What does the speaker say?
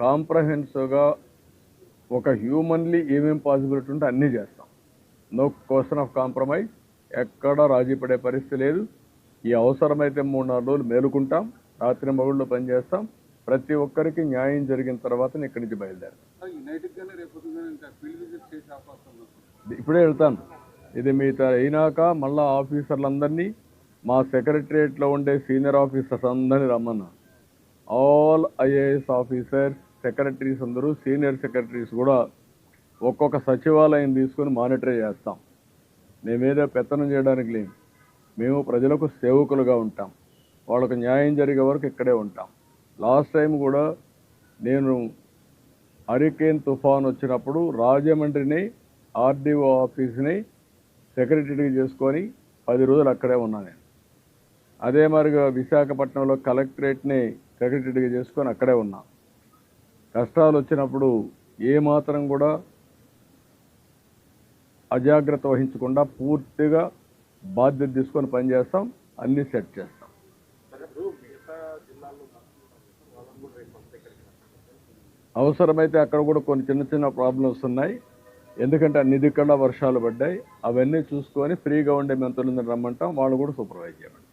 కాంప్రహెన్సివ్గా ఒక హ్యూమన్లీ ఏమేం పాసిబిలిటీ ఉంటే అన్నీ చేస్తాం. No question of compromise. ఎక్కడ రాజీ పడే పరిస్థితి లేదు. ఈ అవసరమైతే మూడు నాలుగు రోజులు మేలుకుంటాం. రాత్రి మగుళ్ళు పనిచేస్తాం ప్రతి ఒక్కరికి న్యాయం జరిగిన తర్వాత ఇక్కడి నుంచి బయలుదేరాం యునైటెడ్ గానే రేపు పొద్దున్న ఇంకా ఫీల్డ్ విజిట్ చేసే అవకాశం ఉంది. ఇప్పుడే వెళ్తాను. ఇది మీతో అయినాక మళ్ళా ఆఫీసర్లందరినీ మా సెక్రటరియట్లో ఉండే సీనియర్ ఆఫీసర్స్ అందరినీ రమ్మన్నా ఆల్ ఐఏఎస్ ఆఫీసర్స్ సెక్రటరీస్ అందరూ సీనియర్ సెక్రటరీస్ కూడా ఒక్కొక్క సచివాలయం తీసుకొని మానిటర్ చేస్తాం. మేమేదో పెత్తనం చేయడానికి లేము మేము ప్రజలకు సేవకులుగా ఉంటాం. వాళ్ళకు న్యాయం జరిగే వరకు ఇక్కడే ఉంటాం. లాస్ట్ టైం కూడా నేను హరికేన్ తుఫాన్ వచ్చినప్పుడు రాజమండ్రిని ఆర్డీఓ ఆఫీస్ని సెక్రటరీ చేసుకొని పది రోజులు అక్కడే ఉన్నాను నేను. అదే మరిగా విశాఖపట్నంలో కలెక్టరేట్ని సెక్రటరీగా చేసుకొని అక్కడే ఉన్నా. కష్టాలు వచ్చినప్పుడు ఏమాత్రం కూడా అజాగ్రత్త వహించకుండా పూర్తిగా బాధ్యత తీసుకొని పనిచేస్తాం అన్నీ సెట్ చేస్తాం. అవసరమైతే అక్కడ కూడా కొన్ని చిన్న చిన్న ప్రాబ్లమ్స్ ఉన్నాయి ఎందుకంటే అన్ని దిక్కడ వర్షాలు పడ్డాయి. అవన్నీ చూసుకొని ఫ్రీగా ఉండే మెంతులందరూ రమ్మంటాం వాళ్ళు కూడా సూపర్వైజ్ చేయమంటాం